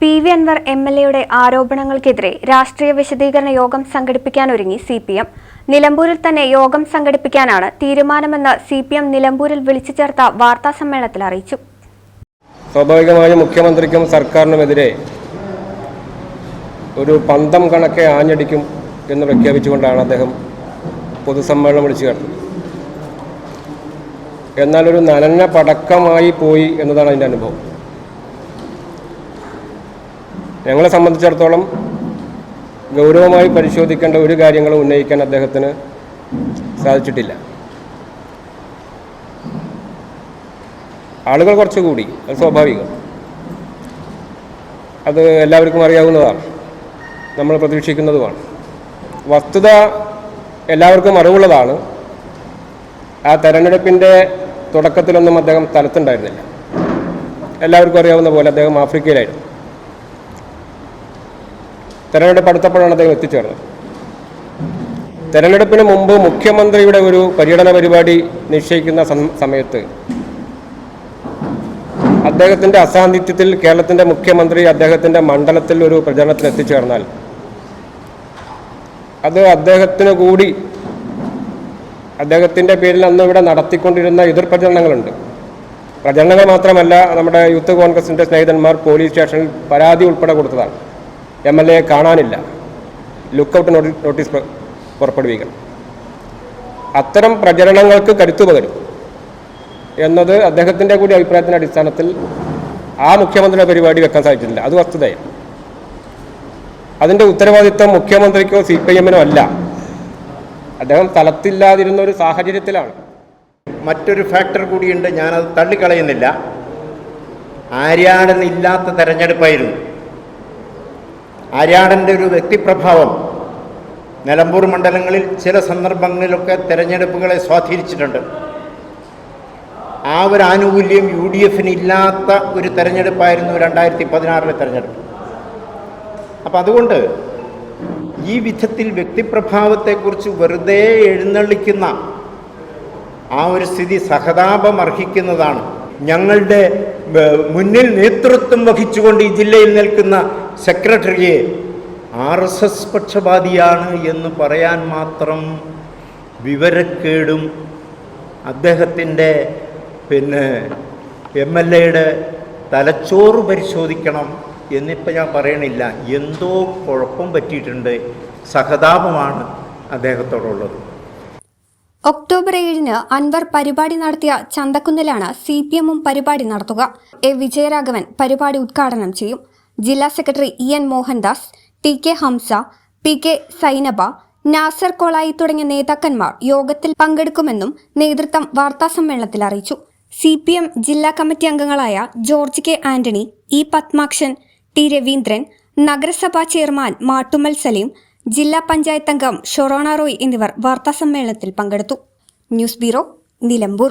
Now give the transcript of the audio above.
P V Anvar M L എയുടെ ആരോപണങ്ങൾക്കെതിരെ രാഷ്ട്രീയ വിശദീകരണ യോഗം സംഘടിപ്പിക്കാനൊരുങ്ങി സി പി എം. നിലമ്പൂരിൽ തന്നെ യോഗം സംഘടിപ്പിക്കാനാണ് തീരുമാനമെന്ന് സി പി എം നിലമ്പൂരിൽ വിളിച്ചു ചേർത്ത വാർത്താസമ്മേളനത്തിൽ അറിയിച്ചു. സ്വാഭാവികമായും മുഖ്യമന്ത്രിക്കും സർക്കാരിനുമെതിരെ ഒരു പന്തം കണക്കെ ആഞ്ഞടിക്കും എന്ന് പ്രഖ്യാപിച്ചുകൊണ്ടാണ് അദ്ദേഹം പൊതുസമ്മേളനം വിളിച്ചു ചേർത്തത്. എന്നാൽ ഒരു നനഞ്ഞ പടക്കമായി പോയി എന്നതാണ് അതിന്റെ അനുഭവം. ഞങ്ങളെ സംബന്ധിച്ചിടത്തോളം ഗൗരവമായി പരിശോധിക്കേണ്ട ഒരു കാര്യങ്ങളും ഉന്നയിക്കാൻ അദ്ദേഹത്തിന് സാധിച്ചിട്ടില്ല. ആളുകൾ കുറച്ചുകൂടി അത് സ്വാഭാവികം. അത് എല്ലാവർക്കും അറിയാവുന്നതാണ്. നമ്മൾ പ്രതീക്ഷിക്കുന്നതുമാണ്. വസ്തുത എല്ലാവർക്കും അറിവുള്ളതാണ്. ആ തെരഞ്ഞെടുപ്പിന്റെ തുടക്കത്തിലൊന്നും അദ്ദേഹം സ്ഥലത്തുണ്ടായിരുന്നില്ല എല്ലാവർക്കും അറിയാവുന്ന പോലെ അദ്ദേഹം ആഫ്രിക്കയിലായിരുന്നു. തെരഞ്ഞെടുപ്പ് അടുത്തപ്പോഴാണ് അദ്ദേഹം എത്തിച്ചേർന്നത്. തെരഞ്ഞെടുപ്പിന് മുമ്പ് മുഖ്യമന്ത്രിയുടെ ഒരു പര്യടന പരിപാടി നിശ്ചയിക്കുന്ന സമയത്ത് അദ്ദേഹത്തിന്റെ അസാന്നിധ്യത്തിൽ കേരളത്തിന്റെ മുഖ്യമന്ത്രി അദ്ദേഹത്തിന്റെ മണ്ഡലത്തിൽ ഒരു പ്രചരണത്തിന് എത്തിച്ചേർന്നാൽ അത് അദ്ദേഹത്തിന് കൂടി അദ്ദേഹത്തിന്റെ പേരിൽ അന്ന് ഇവിടെ നടത്തിക്കൊണ്ടിരുന്ന എതിർ പ്രചരണങ്ങളുണ്ട്. പ്രചരണങ്ങൾ മാത്രമല്ല നമ്മുടെ യൂത്ത് കോൺഗ്രസിന്റെ സ്നേഹിതന്മാർ പോലീസ് സ്റ്റേഷനിൽ പരാതി ഉൾപ്പെടെ കൊടുത്തതാണ്. എം എൽ എ കാണാനില്ല. ലുക്കൗട്ട് നോട്ടീസ് പുറപ്പെടുവിക്കണം. അത്തരം പ്രചരണങ്ങൾക്ക് കരുത്തു പകരും. എന്നത് അദ്ദേഹത്തിന്റെ കൂടി അഭിപ്രായത്തിന്റെ അടിസ്ഥാനത്തിൽ ആ മുഖ്യമന്ത്രിയുടെ പരിപാടി വെക്കാൻ സാധിച്ചിട്ടില്ല. അത് വസ്തുതയാണ് അതിന്റെ ഉത്തരവാദിത്വം മുഖ്യമന്ത്രിക്കോ സി പി എമ്മിനോ അല്ല. അദ്ദേഹം സ്ഥലത്തില്ലാതിരുന്ന ഒരു സാഹചര്യത്തിലാണ്. മറ്റൊരു ഫാക്ടർ കൂടിയുണ്ട്. ഞാനത് തള്ളിക്കളയുന്നില്ല. ആര്യാടനില്ലാത്ത തെരഞ്ഞെടുപ്പായിരുന്നു. ആര്യാടന്റെ ഒരു വ്യക്തിപ്രഭാവം നിലമ്പൂർ മണ്ഡലങ്ങളിൽ ചില സന്ദർഭങ്ങളിലൊക്കെ തെരഞ്ഞെടുപ്പുകളെ സ്വാധീനിച്ചിട്ടുണ്ട്. ആ ഒരു ആനുകൂല്യം യു ഡി എഫിന് ഇല്ലാത്ത ഒരു തെരഞ്ഞെടുപ്പായിരുന്നു രണ്ടായിരത്തി പതിനാറിലെ തെരഞ്ഞെടുപ്പ്. അപ്പം അതുകൊണ്ട് ഈ വിധത്തിൽ വ്യക്തിപ്രഭാവത്തെക്കുറിച്ച് വെറുതെ എഴുന്നള്ളിക്കുന്ന ആ ഒരു സ്ഥിതി സഹതാപം അർഹിക്കുന്നതാണ്. ഞങ്ങളുടെ മുന്നിൽ നേതൃത്വം വഹിച്ചുകൊണ്ട് ഈ ജില്ലയിൽ നിൽക്കുന്ന സെക്രട്ടറിയെ ആർ എസ് എസ് പക്ഷപാതിയാണ് എന്ന് പറയാൻ മാത്രം വിവരക്കേടും അദ്ദേഹത്തിന്റെ പിന്നെ എം എൽ എയുടെ തലച്ചോറ് പരിശോധിക്കണം എന്നിപ്പോൾ ഞാൻ പറയണില്ല. എന്തോ കുഴപ്പം പറ്റിയിട്ടുണ്ട്. സഹതാപമാണ് അദ്ദേഹത്തോടുള്ളത്. ഒക്ടോബർ ഏഴിന് അൻവർ പരിപാടി നടത്തിയ ചന്തക്കുന്നിലാണ് സി പി എമ്മും പരിപാടി നടത്തുക. എ. വിജയരാഘവൻ പരിപാടി ഉദ്ഘാടനം ചെയ്യും. ജില്ലാ secretary E N Mohandas T K Hamsa P K Sainaba Nasar Kolayi തുടങ്ങിയ നേതാക്കന്മാർ യോഗത്തിൽ പങ്കെടുക്കുമെന്നും നേതൃത്വം വാർത്താസമ്മേളനത്തിൽ അറിയിച്ചു. സി പി എം ജില്ലാ കമ്മിറ്റി അംഗങ്ങളായ George K Antony E Padmakshan T Raveendran നഗരസഭാ ചെയർമാൻ മാട്ടുമൽ സലീം ജില്ലാ പഞ്ചായത്ത് അംഗം ഷൊറോണ റോയ് എന്നിവർ വാർത്താസമ്മേളനത്തിൽ പങ്കെടുത്തു. News bureau Nilambur.